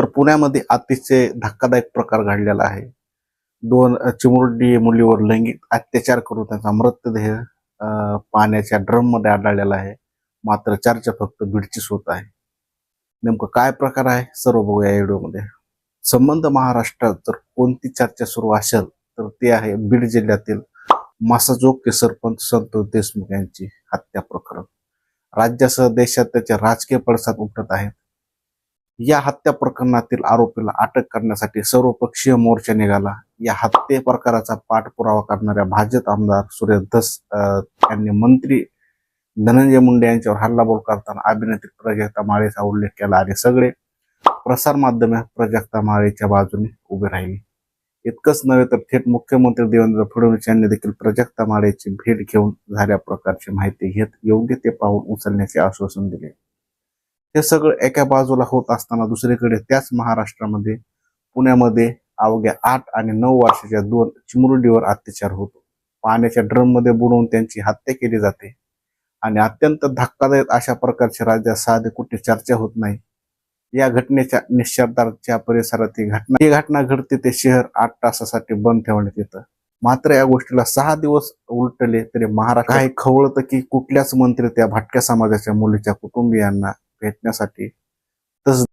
तर पुण्यामध्ये अतिशय धक्कादायक प्रकार घडलेला आहे. दोन चिमुरडी मुलीवर लैंगिक अत्याचार करून त्यांचा मृतदेह पाण्याच्या ड्रममध्ये आढळलेला आहे. मात्र चर्चा फक्त बीडचीच होत आहे. नेमकं काय प्रकार आहे? सर्व बघूया या व्हिडिओमध्ये. संबंध महाराष्ट्रात जर कोणती चर्चा सुरू असेल तर ते आहे बीड जिल्ह्यातील मासाजोगचे सरपंच संतोष देशमुख यांची हत्या प्रकरण. राज्यासह देशात त्याचे राजकीय पडसाद उमटत आहेत. या हत्या प्रकरणातील आरोपीला अटक करण्यासाठी सर्वपक्षीय मोर्चा निघाला. या हत्ये प्रकाराचा पाठपुरावा करणाऱ्या भाजप आमदार सुरेश धस यांनी मंत्री धनंजय मुंडे यांच्यावर हल्लाबोल करताना अभिनेत्री प्रजक्ता माळेचा उल्लेख केला आणि सगळे प्रसारमाध्यमे प्रजक्ता माळेच्या बाजूने उभे राहिले. इतकंच नव्हे तर थेट मुख्यमंत्री देवेंद्र फडणवीस यांनी देखील प्रजक्ता माळेची भेट घेऊन झाल्या प्रकारची माहिती घेत योग्य ते पाऊल उचलण्याचे आश्वासन दिले. हे सगळं एका बाजूला होत असताना दुसरीकडे त्याच महाराष्ट्रामध्ये पुण्यामध्ये अवघ्या आठ आणि नऊ वर्षाच्या दोन चिमुरडीवर अत्याचार होतो. पाण्याच्या ड्रममध्ये बुडवून त्यांची हत्या केली जाते. आणि अत्यंत धक्कादायक अशा प्रकारची राज्यात साधे कुठे चर्चा होत नाही. या घटनेच्या निश्चरदारच्या परिसरात ही घटना ही घटना घडते ते शहर आठ तासासाठी बंद ठेवण्यात येतं. मात्र या गोष्टीला सहा दिवस उलटले तरी महाराष्ट्र काही खवळतं की कुठल्याच मंत्री त्या भटक्या समाजाच्या मुलीच्या कुटुंबियांना भेटण्यासाठी. तस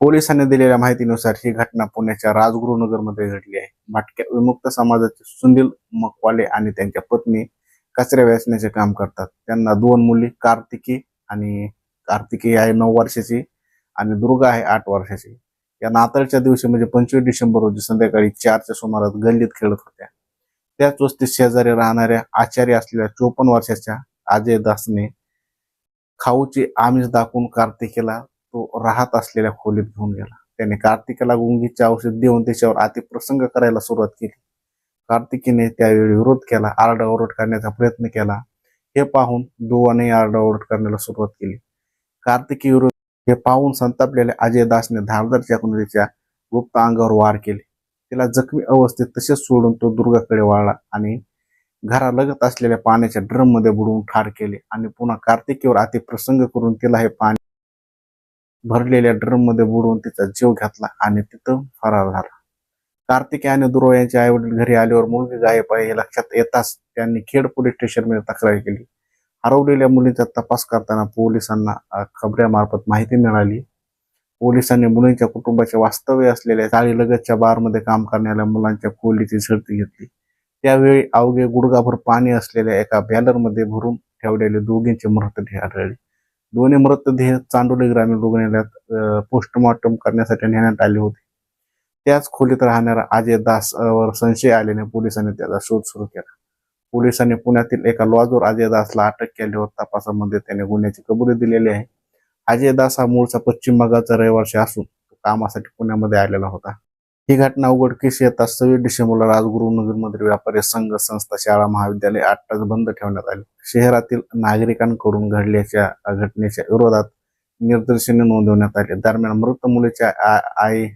पोलिसांनी दिलेल्या माहितीनुसार ही घटना पुण्याच्या राजगुरुनगरमध्ये घडली आहे. भटक्या विमुक्त समाजाचे सुनील मकवाले आणि त्यांच्या पत्नी कचऱ्या वेचण्याचे काम करतात. त्यांना दोन मुली कार्तिकी आणि कार्तिकी आहे नऊ वर्षाची आणि दुर्गा आहे आठ वर्षाची. या नाताळच्या दिवशी म्हणजे पंचवीस डिसेंबर रोजी संध्याकाळी चारच्या सुमारास गल्लीत खेळत होत्या. त्याच वस्तीत शेजारी राहणाऱ्या आचार्य असलेल्या चोपन्न वर्षाच्या अजय दासने खाऊचे आमिष दाखवून कार्तिकेला तो राहत असलेल्या खोलीत घेऊन गेला. त्याने कार्तिकेला गुंगीचे औषध देऊन त्याच्यावर अतिप्रसंग करायला सुरुवात केली. कार्तिकीने त्यावेळी विरोध केला आरडाओरड करण्याचा प्रयत्न केला. हे पाहून दुवाने आरडाओरड करण्याला सुरुवात केली. कार्तिकी विरोध हे पाहून संतापलेल्या अजय दासने धारदार चाकुरीच्या गुप्त अंगावर वार केले. तिला जखमी अवस्थेत तसेच सोडून तो दुर्गाकडे वाळला आणि घरालगत असलेल्या पाण्याच्या ड्रममध्ये बुडवून ठार केले आणि पुन्हा कार्तिकीवर अतिप्रसंग करून तिला हे पाणी भरलेल्या ड्रममध्ये बुडवून तिचा जीव घातला आणि तिथं फरार झाला. कार्तिकी आणि दुरो यांचे आई वडील घरी आल्यावर मुलगी गायब आहे हे लक्षात येताच त्यांनी खेड पोलीस स्टेशनमध्ये तक्रार केली. हरवलेल्या मुलींचा तपास करताना पोलिसांना खबऱ्यामार्फत माहिती मिळाली. पोलिसांनी मुलींच्या कुटुंबाचे वास्तव्य असलेल्या चाळीलगतच्या बारमध्ये काम करणाऱ्या मुलांच्या खोलीची झडती घेतली. त्यावेळी अवघे गुडघाभर पाणी असलेल्या एका बॅलरमध्ये भरून ठेवलेले दोघींचे मृतदेह आढळले. दोन्ही मृतदेह चांडोली ग्रामीण रुग्णालयात पोस्टमॉर्टम करण्यासाठी नेण्यात आले होते. त्याच खोलीत राहणाऱ्या अजय दास वर संशय आल्याने पोलिसांनी त्याचा शोध सुरू केला. पोलिसांनी पुण्यातील एका लॉजवर अजय दासला अटक केल्यावर तपासामध्ये त्याने गुन्ह्याची कबुली दिलेली आहे. अजय दास हा मूळचा पश्चिम बंगालचा रहिवासी असून तो कामासाठी पुण्यामध्ये आलेला होता. ही घटना उघडकीस येता सव्वीस डिसेंबरला राजगुरुनगरमधील व्यापारी संघ संस्था शाळा महाविद्यालय आठ तास बंद ठेवण्यात आले. शहरातील नागरिकांकडून घडल्याच्या घटनेच्या विरोधात निदर्शने नोंदवण्यात आली. दरम्यान मृत मुलीच्या आई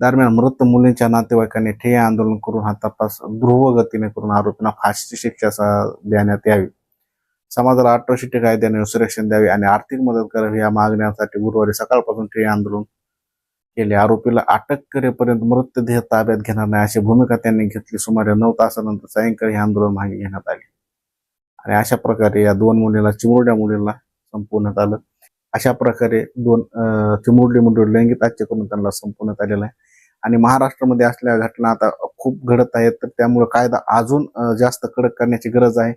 दरम्यान मृत मुलींच्या नातेवाईकांनी ठे आंदोलन करून हा तपास ध्रुव गतीने करून आरोपींना फाशीची शिक्षा देण्यात यावी. समाजाला अट्रॉसिटी कायद्याने सुरक्षण द्यावे आणि आर्थिक मदत करावी या मागण्यांसाठी गुरुवारी सकाळपासून ठे आंदोलन केले. आरोपीला अटक करेपर्यंत मृतदेह ताब्यात घेणार नाही अशी भूमिका त्यांनी घेतली. सुमारे नऊ तासानंतर सायंकाळी हे आंदोलन मागे घेण्यात आले. आणि अशा प्रकारे या दोन मुलीला चिमुरड्या मुलीला संपवण्यात आलं. अशा प्रकारे दोन चिमुरडी मुली लैंगिक हत्या करून त्यांना संपवण्यात आलेलं आहे. आणि महाराष्ट्रामध्ये असल्या घटना आता खूप घडत आहेत. तर त्यामुळे कायदा अजून जास्त कडक करण्याची गरज आहे.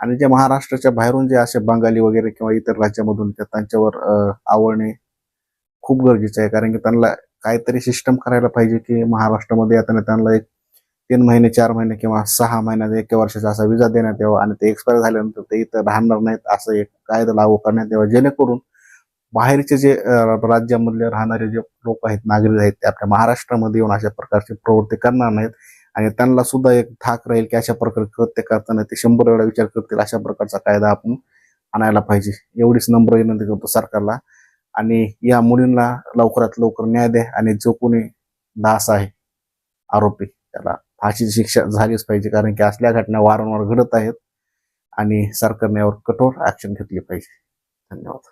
आणि जे महाराष्ट्राच्या बाहेरून जे असे बंगाली वगैरे किंवा इतर राज्यामधून त्यांच्यावर आवळणे आवडणे खूप गरजेचं आहे. कारण की त्यांना काहीतरी सिस्टम करायला पाहिजे की महाराष्ट्रामध्ये येताना त्यांना एक तीन महिने चार महिने किंवा सहा महिन्यात एक वर्षाचा असा विजा देण्यात यावा आणि ते एक्सपायर झाल्यानंतर ते इथं राहणार नाहीत असं एक कायदा लागू करण्यात यावा. जेणेकरून बाहेरचे जे राज्यामधले राहणारे जे लोक आहेत नागरिक आहेत ते आपल्या महाराष्ट्रामध्ये येऊन अशा प्रकारची प्रवृत्ती करणार नाहीत आणि त्यांना सुद्धा एक थाक राहील की अशा प्रकारे कृत्य करताना ते शंभर वेळा विचार करतील अशा प्रकारचा कायदा आपण आणायला पाहिजे. एवढीच नम्र विनंती करतो सरकारला. आणि या मुलींना लवकरात लवकर न्याय द्या आणि जो कोणी दास आहे आरोपी त्याला फाशीची शिक्षा झालीच पाहिजे कारण की असल्या घटना वारंवार घडत आहेत आणि सरकारने यावर कठोर ऍक्शन घेतली पाहिजे. धन्यवाद.